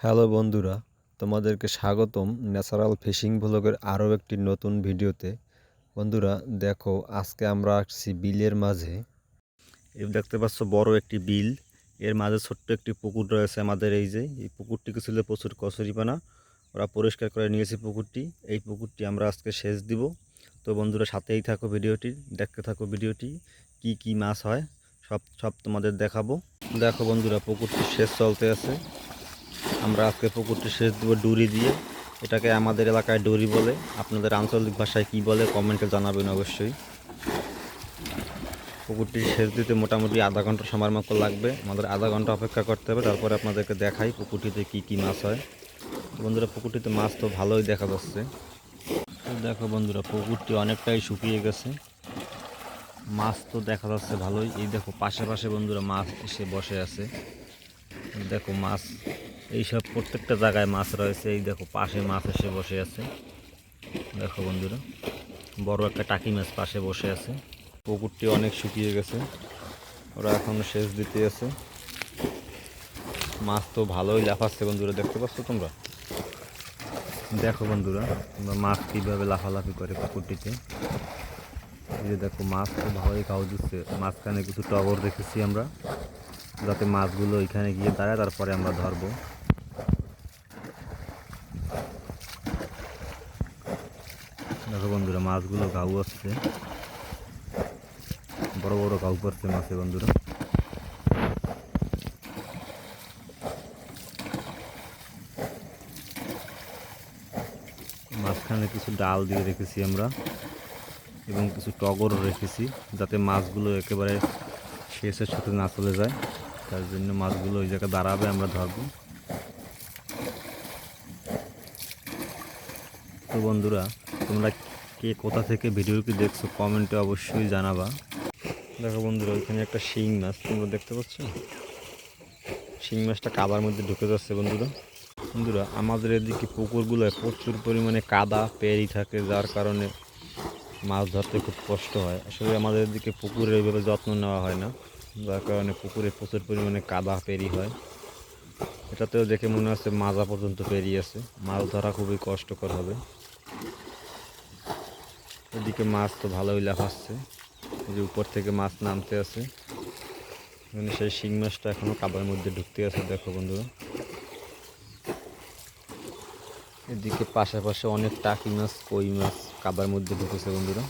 Hello বন্ধুরা, তোমাদেরকে স্বাগতম ন্যাচারাল ফিশিং ব্লগের আরও একটি নতুন ভিডিওতে। বন্ধুরা, দেখো, আজকে আমরা আসছি বিলের মাঝে। এই দেখতে পাচ্ছ, বড় একটি বিল। এর মাঝে ছোট্ট একটি পুকুর রয়েছে আমাদের এই যে। এই পুকুরটিকে ছিল প্রচুর কচুরিপানা। ওরা পরিষ্কার করে নিয়েছে পুকুরটি। এই পুকুরটি আমরা আজকে সেচ দিব। তো বন্ধুরা, সাথেই থাকো ভিডিওটি, দেখতে থাকো ভিডিওটি, কি কি মাছ হয়, সব সব তোমাদের দেখাবো। দেখো বন্ধুরা, পুকুরটি সেচ চলতে আছে। আমরা আজকে পুকুরটি সেচ দেবো ডুরি দিয়ে। এটাকে আমাদের এলাকায় ডুরি বলে। আপনাদের আঞ্চলিক ভাষায় কি বলে কমেন্টে জানাবেন অবশ্যই। পুকুরটি সেচ দিতে মোটামুটি আধা ঘণ্টা সময় মতো লাগবে। আমাদের আধা ঘণ্টা অপেক্ষা করতে হবে। তারপরে আপনাদেরকে দেখাই পুকুরটিতে কি কি মাছ হয়। বন্ধুরা, পুকুরটিতে মাছ তো ভালোই দেখা যাচ্ছে। দেখো বন্ধুরা, পুকুরটি অনেকটাই শুকিয়ে গেছে। মাছ তো দেখা যাচ্ছে ভালোই। এই দেখো, পাশে পাশে বন্ধুরা মাছ এসে বসে আছে। দেখো মাছ এইসব প্রত্যেকটা জায়গায় মাছ রয়েছে। এই দেখো পাশে মাছ এসে বসে আছে। দেখো বন্ধুরা বড় একটা টাকি মাছ পাশে বসে আছে। পুকুরটি অনেক শুকিয়ে গেছে। ওরা এখন সেচ দিতে আছে। মাছ তো ভালোই লাফাচ্ছে বন্ধুরা দেখতে পাচ্ছ তোমরা? দেখো বন্ধুরা তোমরা মাছ কীভাবে লাফালাফি করে পুকুরটিতে? এই যে দেখো মাছ তো ভালোই খাওয়া দিচ্ছে। মাঝখানে কিছু টগর রেখেছি আমরা যাতে মাছগুলো এখানে গিয়ে দাঁড়ায় তারপরে আমরা ধরবো দেখো বন্ধুরা মাছগুলো ঘাউ আসছে। বড় বড় ঘাউ পড়ছে মাছে বন্ধুরা। মাঝখানে কিছু ডাল দিয়ে রেখেছি আমরা এবং কিছু টগরও রেখেছি যাতে মাছগুলো একেবারে শেষের সাথে না চলে যায়। তার জন্য মাছগুলো ওই জায়গায় দাঁড়াবে, আমরা ধরবো। তো বন্ধুরা, তোমরা কে কোথা থেকে ভিডিওটি দেখছ, কমেন্টে অবশ্যই জানাবা। দেখো বন্ধুরা, ওইখানে একটা শিং মাছ, তোমরা দেখতে পাচ্ছ? শিং মাছটা কাদার মধ্যে ঢুকে যাচ্ছে বন্ধুরা। বন্ধুরা, আমাদের এদিকে পুকুরগুলোয় প্রচুর পরিমাণে কাদা, পেরি থাকে, যার কারণে মাছ ধরতে খুব কষ্ট হয়। আসলে আমাদের এদিকে পুকুরের ওইভাবে যত্ন নেওয়া হয় না, যার কারণে পুকুরে প্রচুর পরিমাণে কাদা, পেরি হয়। এটাতেও দেখে মনে হচ্ছে মাজা পর্যন্ত পেরিয়ে আছে। মাছ ধরা খুবই কষ্টকর হবে। এদিকে মাছ তো ভালোই লাফাচ্ছে। যে উপর থেকে মাছ নামতে আছে। মানে সেই শিং মাছটা এখনও কাবার মধ্যে ঢুকতে আছে, দেখো বন্ধুরা। এদিকে পাশাপাশি অনেক টাকি মাছ, কই মাছ কাবার মধ্যে ঢুকেছে বন্ধুরা।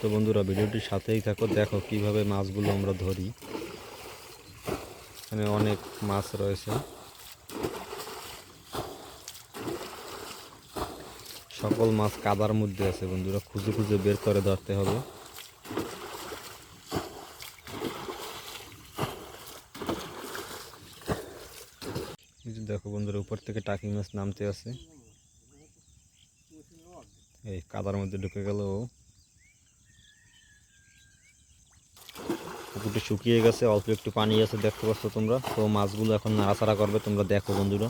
তো বন্ধুরা, ভিডিওটির সাথেই থাকো, দেখো কীভাবে মাছগুলো আমরা ধরি। এখানে অনেক মাছ রয়েছে। সকল মাছ কাদার মধ্যে আছে বন্ধুরা, খুঁজে খুঁজে বের করে ধরতে হবে। দেখো বন্ধুরা, উপর থেকে টাকি মাছ নামতে আছে। এই কাদার মধ্যে ঢুকে গেল পুকুরটি শুকিয়ে গেছে, অল্প একটু পানি আছে, দেখতে পাচ্ছ তোমরা? তো মাছগুলো এখন নাড়াচাড়া করবে, তোমরা দেখো বন্ধুরা।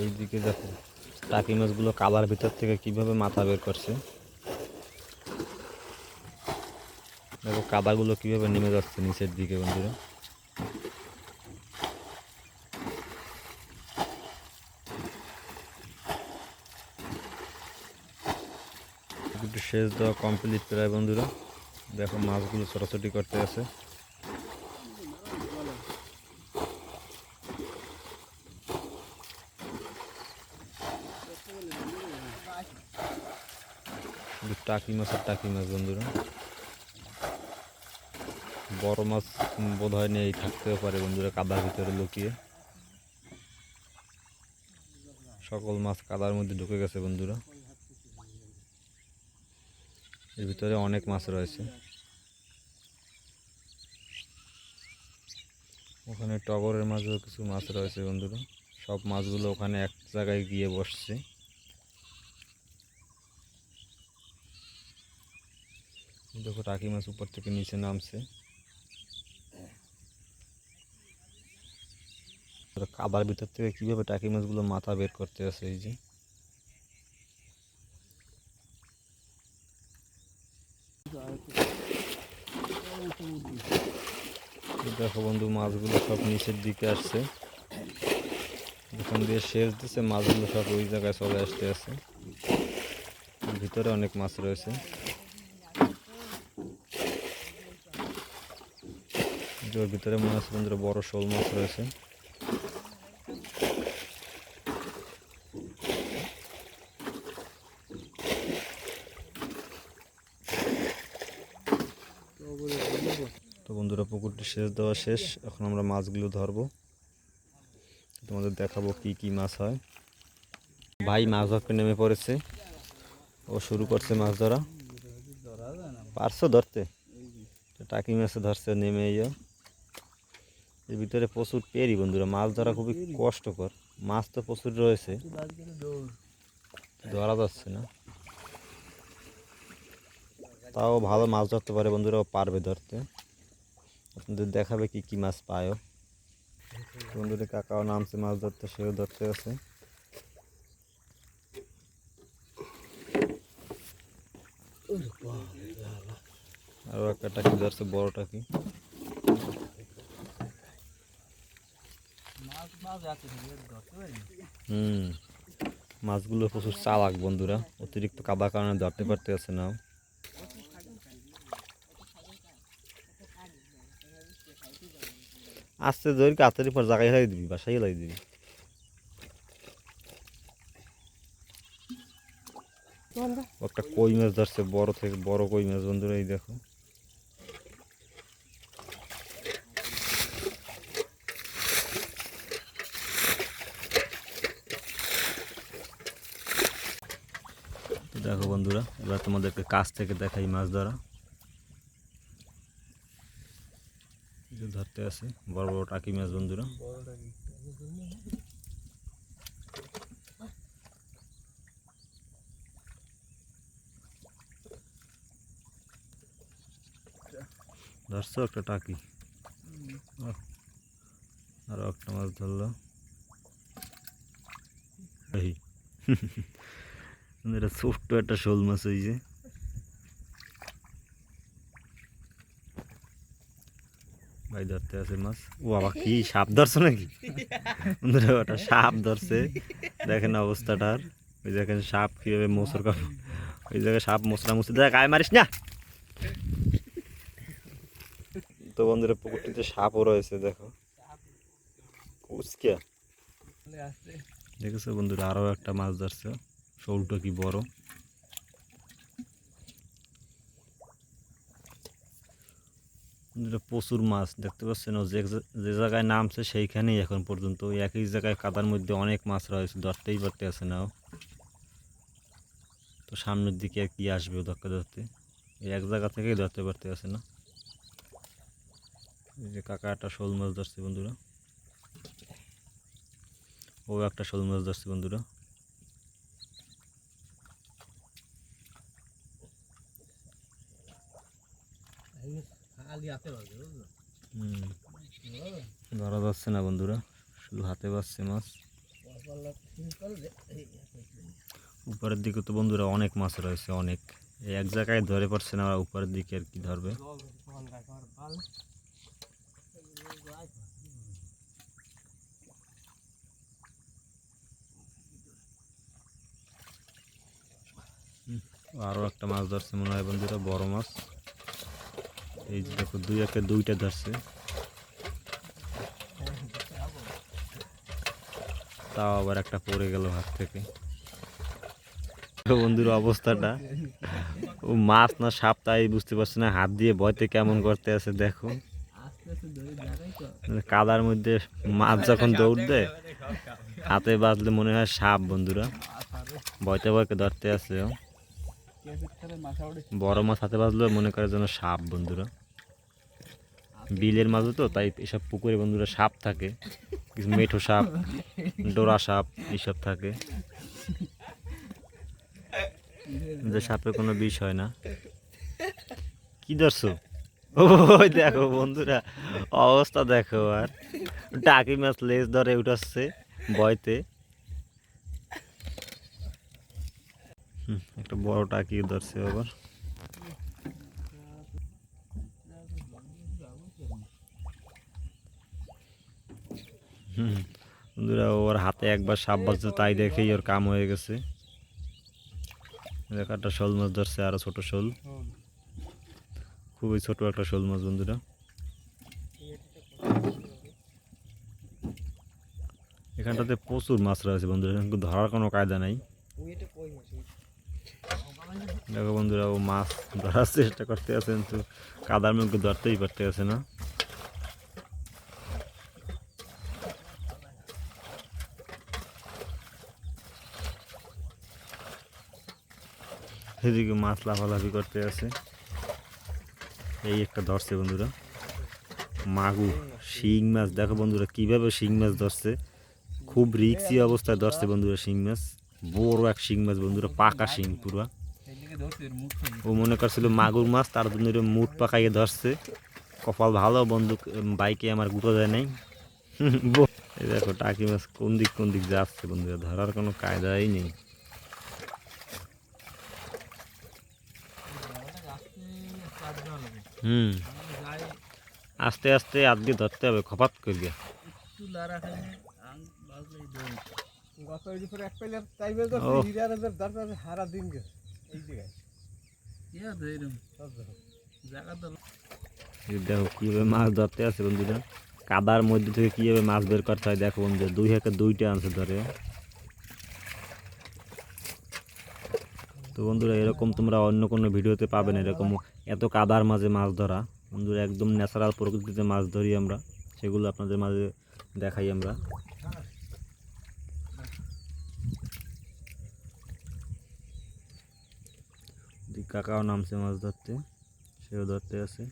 এইদিকে দেখো, টাকি মাছগুলো কালার ভিতর থেকে কীভাবে মাথা বের করছে। দেখো, কাদাগুলো কীভাবে নেমে যাচ্ছে নিচের দিকে বন্ধুরা একটু সেচ দেওয়া কমপ্লিট প্রায় বন্ধুরা। দেখো মাছগুলো ছোটাছুটি করতে আছে। টাকি মাছ আর টাকি মাছ বন্ধুরা। বড় মাছ বোধ হয় নেই, থাকতেও পারে বন্ধুরা, কাদার ভিতরে লুকিয়ে। সকল মাছ কাদার মধ্যে ঢুকে গেছে বন্ধুরা। এর ভিতরে অনেক মাছ রয়েছে। ওখানে টগরের মাঝেও কিছু মাছ রয়েছে বন্ধুরা। সব মাছগুলো ওখানে এক জায়গায় গিয়ে বসছে। দেখো টাকি মাছ উপর থেকে নিচে নামছে। কাদার ভিতর থেকে কীভাবে টাকি মাছগুলো মাথা বের করতে আছে এই যে দেখো বন্ধু মাছগুলো সব নিচের দিকে আসছে। ওখান দিয়ে শেষ দিচ্ছে মাছগুলো সব ওই জায়গায় চলে আসতে আছে। ভিতরে অনেক মাছ রয়েছে। ভিতরে মনে হচ্ছে বড় শোল মাছ রয়েছে তো পুকুরটি শেষ দেওয়া শেষ। এখন আমরা মাছগুলো ধরবো। তোমাদের দেখাবো কি কি মাছ হয়। ভাই মাছ ধরতে নেমে পড়েছে। ও শুরু করছে মাছ ধরা। পারছ ধরতে? টাকি মাছে ধরছে, নেমে এর ভিতরে প্রচুর পেরি বন্ধুরা। মাছ ধরা খুবই কষ্টকর। মাছ তো প্রচুর রয়েছে। ধরা যাচ্ছে না। তাও ভালো মাছ ধরতে পারে বন্ধুরা। পারবে ধরতে। আপনাদের দেখাবে কি কি মাছ পায়ও। বন্ধুদের কাকাও নামছে মাছ ধরতে সেও ধরতে আছে আরও একটা টাকি ধরছে বড় টাকি। হুম মাছগুলো প্রচুর চালাক বন্ধুরা অতিরিক্ত কাবার কারণে ধরতে পারতে আছে না আস্তে ধরি কাতারি পর জায়গায় লাই দিবি বাসায় লাই দিবি। একটা কই মাছ ধরছে বড় থেকে বড় কই মাছ বন্ধুরা এই দেখো। দেখো বন্ধুরা এবার তোমাদেরকে কাছ থেকে দেখাই মাছ ধরা এই যে ধরতে আছে। বড় বড় টাকি মাছ বন্ধুরা। ধরছো একটা টাকি? আরও একটা মাছ ধরলো। এটা ছোট্ট একটা শোল মাছ হয়েছে ভাই ধরতে আছে মাছ। ও বাবা কি সাপ ধরছো নাকি? বন্ধুরা ওটা সাপ ধরছে। দেখেন অবস্থাটার ওই দেখেন সাপ কীভাবে মোসর কাপ ওই জায়গায় সাপ মশলা মুসি দেখ আয় মারিস না। তো বন্ধুরা পুকুরটিতে সাপও রয়েছে দেখো। উচকিয়া দেখেছ বন্ধুরা আরও একটা মাছ ধরছে। শোলটা কি বড়। প্রচুর মাছ, দেখতে পাচ্ছেন? যে যে জায়গায় নামছে সেইখানেই এখন পর্যন্ত। ওই একই জায়গায় কাদার মধ্যে অনেক মাছ রয়েছে ধরতেই পারতে আছে না। তো সামনের দিকে আর কি আসবে ও ধরতে এক জায়গা থেকেই ধরতে পারতে আছে না? এই যে কাকা একটা শোল মাছ ধরছে বন্ধুরা। ও একটা শোল মাছ ধরছে বন্ধুরা। ধরা যাচ্ছে না বন্ধুরা শুধু হাতে পাচ্ছে মাছ। উপরের দিকে তো বন্ধুরা অনেক মাছ রয়েছে অনেক। এই এক জায়গায় ধরে পারছে না ওরা উপরের দিকে আর কি ধরবে। আরও একটা মাছ ধরছে মনে হয় বন্ধুরা বড় মাছ। এই যে দেখো, দুই একে দুইটা ধরছে। তাও আবার একটা পড়ে গেল হাত থেকে। বন্ধুর অবস্থাটা, ও মাছ না সাপ তাই বুঝতে পারছে না, হাত দিয়ে ভয়তে কেমন করতে আছে, দেখো। কাদার মধ্যে মাছ যখন দৌড় দেয়, হাতে বাজলে মনে হয় সাপ বন্ধুরা। ভয়তে ভয়কে ধরতে আছে। বড় মাছ হাতে বাজলেও মনে করে যেন সাপ বন্ধুরা। বিলের মাঝে তো, তাই এসব পুকুরে বন্ধুরা সাপ থাকে। কিছু মেঠো সাপ, ডোরা সাপ, এইসব থাকে। যে সাপের কোনো বিষ হয় না। কি ধরছো? ওই দেখো বন্ধুরা, অবস্থা দেখো আর। টাকি মাছ লেজ ধরে উঠাচ্ছে বয়তে একটা বড় টাকি ধরছে আবার। হুম, বন্ধুরা, ওর হাতে একবার সাপ বাজছে, তাই দেখেই ওর কাম হয়ে গেছে। একটা শোল মাছ ধরছে, আরও ছোট শোল। খুবই ছোট একটা শোল মাছ, বন্ধুরা। এখানটাতে প্রচুর মাছ রয়েছে, বন্ধুরা। ধরার কোনো কায়দা নাই। দেখো বন্ধুরা, ও মাছ ধরার চেষ্টা করতে আছে, কিন্তু কাদার মুখে ধরতেই পারতে আছে না। সেদিকে মাছ লাফালাফি করতে আছে। এই একটা ধরছে বন্ধুরা। মাগুর শিং মাছ। দেখো বন্ধুরা, কীভাবে শিং মাছ ধরছে। খুব রিক্সি অবস্থায় ধরছে বন্ধুরা শিং মাছ। বড় এক শিং মাছ বন্ধুরা, পাকা শিং পুরা। ও মনে করছিল মাগুর মাছ তার জন্য মুট পাকাইয়ে ধরছে। কপাল ভালো বন্ধু বাইকে আমার গুঁতো দেয় নাই। এই দেখো টাকি মাছ কোন দিক কোন দিক যাচ্ছে বন্ধুরা ধরার কোনো কায়দাই নেই। হুম আস্তে আস্তে আজকে ধরতে হবে খপাত করিয়া গত এক পেলে টাইমে তো হারা দিন গেছে। দেখো। এই কীভাবে মাছ ধরতে আছে বন্ধুরা। কাদার মধ্যে থেকে কীভাবে মাছ বের করতে হয় দেখো বন্ধুরা দুই হাতে দুইটা আনছে ধরে। তো বন্ধুরা এরকম তোমরা অন্য কোনো ভিডিওতে পাবে না এরকম এত কাদার মাঝে মাছ ধরা। বন্ধুরা একদম ন্যাচারাল প্রকৃতিতে মাছ ধরি আমরা সেগুলো আপনাদের মাঝে দেখাই আমরা। কাকাও নামছে মাছ ধরতে, সেও ধরতে আছে।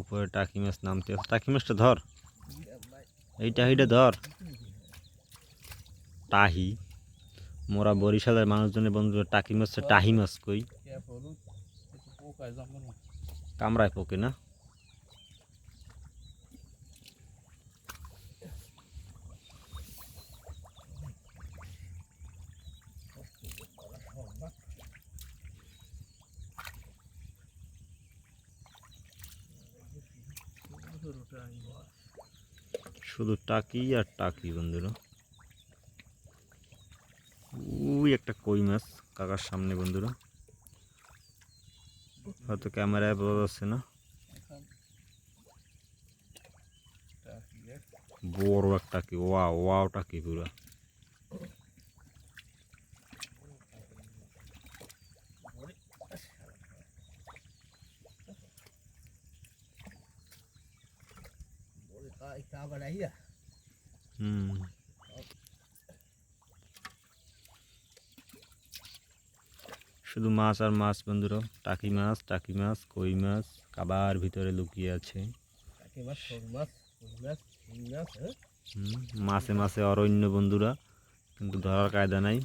উপরে টাকি মাছ নামতে আছে। টাকি মাছটা ধর। এই টাহিটা ধর। টাহি। মোরা বরিশালের মানুষজনের বন্ধু, টাকি মাছ, টাহি মাছ কই? কে হলুদ একটু পোকায় জন্মানো কামড়ায় পোকে না? শুধু টাকি আর টাকি বন্ধুরা। ওই একটা কই মাছ কাকার সামনে বন্ধুরা। হয়তো ক্যামেরায় বোঝা যাচ্ছে না। বড় একটা কি ওয়া ওয়াও টাকি পুরা। শুধু মাছ আর মাছ বন্ধুরা। টাকি মাছ টাকি মাছ কই মাছ কাবার ভিতরে লুকিয়ে আছে। হ্যাঁ? মাছে মাছে অরণ্য বন্ধুরা কিন্তু ধরার কায়দা নাই।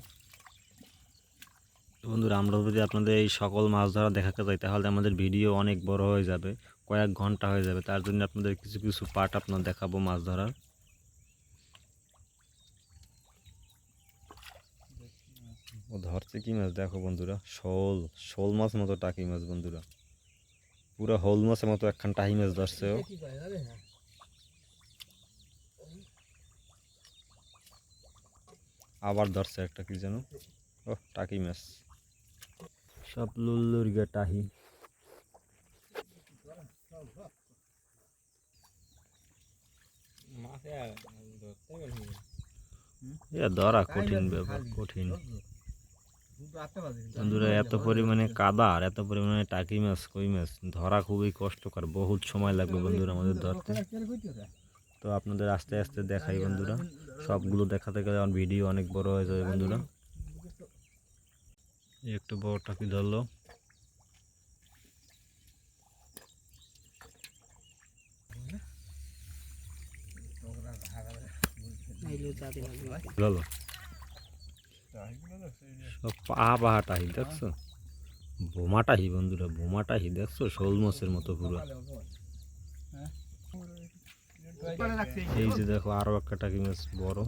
বন্ধুরা আমরা যদি আপনাদের এই সকল মাছ ধরা দেখাতে যাই তাহলে আমাদের ভিডিও অনেক বড় হয়ে যাবে কয়েক ঘণ্টা হয়ে যাবে। তার জন্য আপনাদের কিছু কিছু পার্ট আপনার দেখাবো মাছ ধরার। ও ধরছে কি মাছ? দেখো বন্ধুরা শোল শোল মাছ মতো টাকি মাছ বন্ধুরা। পুরো হোল মাছের মতো একখান টাহি মাছ ধরছে ও। আবার ধরছে একটা কি যেন? ও টাকি মাছ। সব লুল্লুর গে টাহি। ধরা কঠিন ব্যাপার কঠিন। বন্ধুরা, এত পরিমাণে কাদা আর এত পরিমাণে টাকি মাছ, কই মাছ, ধরা খুবই কষ্টকর, বহুত সময় লাগবে বন্ধুরা আমাদের ধরতে। তো আপনাদের আস্তে আস্তে দেখাই বন্ধুরা, সবগুলো দেখাতে গেলে আমার ভিডিও অনেক বড় হয়ে যাবে বন্ধুরা। একটু বড় টাকি ধরলো। ধরলো। সব পাহা পাহা টাহি দেখছ? বোমা টাহি বন্ধুরা বোমা টাহি দেখছ? শোল মাছের মতো পুরো। এই যে দেখো, আরও একটা টাকি মাছ বড়।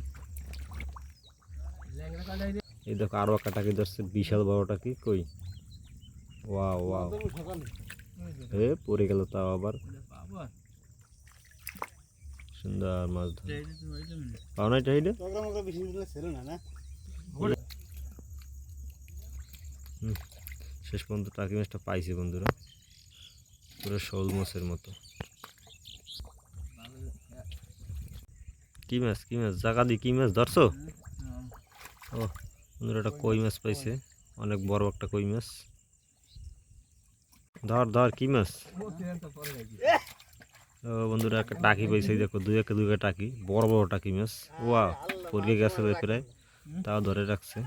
এই দেখো, আরও একটা টাকি ধরছে বিশাল বড় টাকি কই? ধরবো সকালে এ, পড়ে গেল তাও আবার। সুন্দর মাছ ধর। এইটা তো শেষ পর্যন্ত টাকি মাছটা পাইছে বন্ধুরা। পুরো শোল মাছের মতো। কি মাছ কি মাছ? জাগা দিয়ে কি মাছ ধরছো? ও, বন্ধুরা একটা কই মাছ পাইছে? অনেক বড় একটা কই মাছ। ধর ধর, কি মাছ? ও, বন্ধুরা, একটা টাকি পাইছে দেখো, দুই একটা দুই টাকি। বড় বড় টাকি মাছ। ওয়া পড়ে গেছে প্রায়। তাও ধরে রাখছে।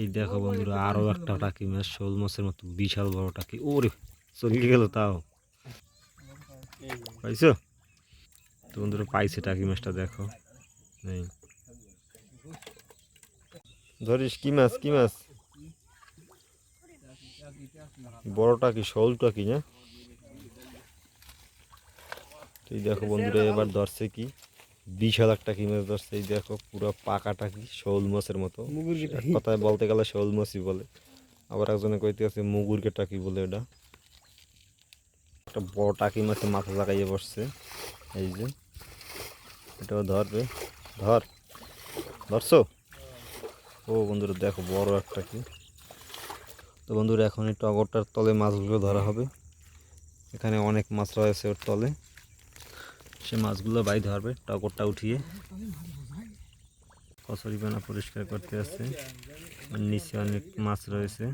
এই দেখো বন্ধুরা আরও একটা টাকি মাছ শোল মাছের মতো বিশাল বড় টাকি। ওরে চলে গেল তাও। পাইছো? তো বন্ধুরা পাইছে টাকি মাছটা দেখো। নেই ধরিস কি মাছ কি মাছ? বড় টাকি শোল টাকি না? এই দেখো বন্ধুরা এবার ধরছে কি? বিশাল একটা কি মাছ ধরছে এই দেখো পুরো পাকা টাকি শোল মাছের মতো। কথায় বলতে গেলে শোল মাছই বলে। আবার একজনে কইতে আছে মুগুরকে টাকি বলে এটা? একটা বড় টাকি মাছে মাথা লাগাইয়ে বসছে। এই যে এটাও ধরবে। ধর। ধরছো? ও বন্ধুরা দেখো বড় একটা কি। তো বন্ধুরা এখন এই টগরটার তলে মাছগুলো ধরা হবে। এখানে অনেক মাছ রয়েছে ওর তলে। সে মাছগুলো বাই ধরবে টগরটা উঠিয়ে। কচুরি পানা পরিষ্কার করতে আছে। নিচে অনেক মাছ রয়েছে।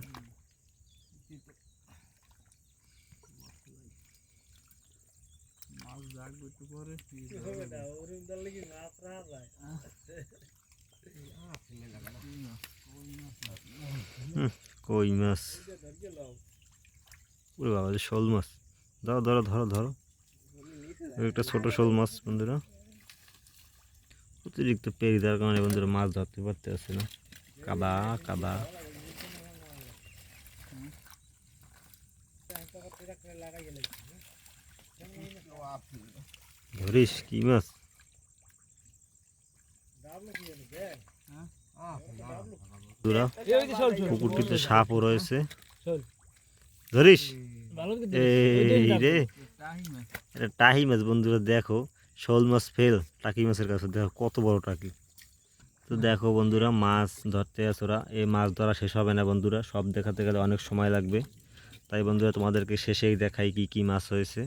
কই মাছ? ওরে বাবা শোল মাছ। ধরো ধরো ধরো ধরো। একটা ছোট শোল মাছ বন্ধুরা। অতিরিক্ত পেরি দেওয়ার কারণে বন্ধুরা মাছ ধরতে পারতে আছে না। কাদা কাদা। ধরিস কি মাছ? পুকুরটিতে সাপও রয়েছে। ধরিস? এই রে এটা টাহি মাছ, বন্ধুরা, দেখো, শোল মাছ ফেল, টাকি মাছের কাছে, দেখো, কত বড় টাকি। তো দেখো, বন্ধুরা, মাছ ধরতে আছে ওরা, এই মাছ ধরা শেষ হবে না, বন্ধুরা, সব দেখাতে গেলে অনেক সময় লাগবে। তাই, বন্ধুরা, তোমাদেরকে শেষেই দেখাই কি কি মাছ হয়েছে।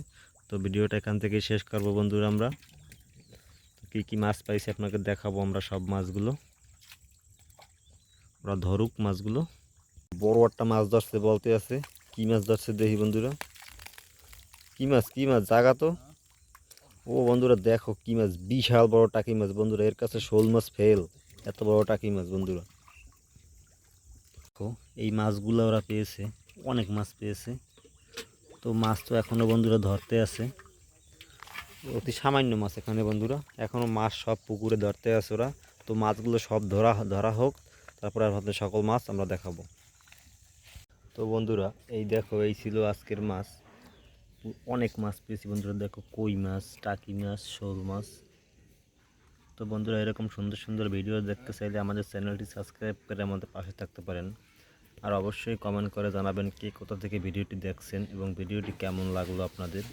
তো ভিডিওটা এখান থেকে শেষ করব, বন্ধুরা, আমরা। কি কী মাছ পাইছি আপনাকে দেখাবো আমরা সব মাছগুলো। ওরা ধরুক মাছগুলো। বড় একটা মাছ ধরছে বলতে আছে। কি মাছ ধরছে দেখি, বন্ধুরা। কি মাছ কি মাছ? জাগা তো। ও বন্ধুরা, দেখো কি মাছ, বিশাল বড় টাকি মাছ বন্ধুরা, এর কাছে শোল মাছ ফেল। এত বড় টাকি মাছ বন্ধুরা। এই মাছগুলো ওরা পেয়েছে, অনেক মাছ পেয়েছে। তো মাছ তো এখনও বন্ধুরা ধরতে আছে। অতি সামান্য মাছ এখানে বন্ধুরা। এখনও মাছ সব পুকুরে ধরতে আছে ওরা। তো মাছগুলো সব ধরা ধরা হোক, তারপরে আর সকল মাছ আমরা দেখাবো। তো বন্ধুরা, এই দেখো, এই ছিল আজকের মাছ। অনেক মাছ পেয়েছি বন্ধুরা, দেখো কই মাছ, টাকি মাছ, শোল মাছ। তো বন্ধুরা, এরকম সুন্দর সুন্দর ভিডিও দেখতে চাইলে আমাদের চ্যানেলটি সাবস্ক্রাইব করে আমাদের পাশে থাকতে পারেন। আর অবশ্যই কমেন্ট করে জানাবেন কে কোথা থেকে ভিডিওটি দেখছেন এবং ভিডিওটি কেমন লাগল আপনাদের।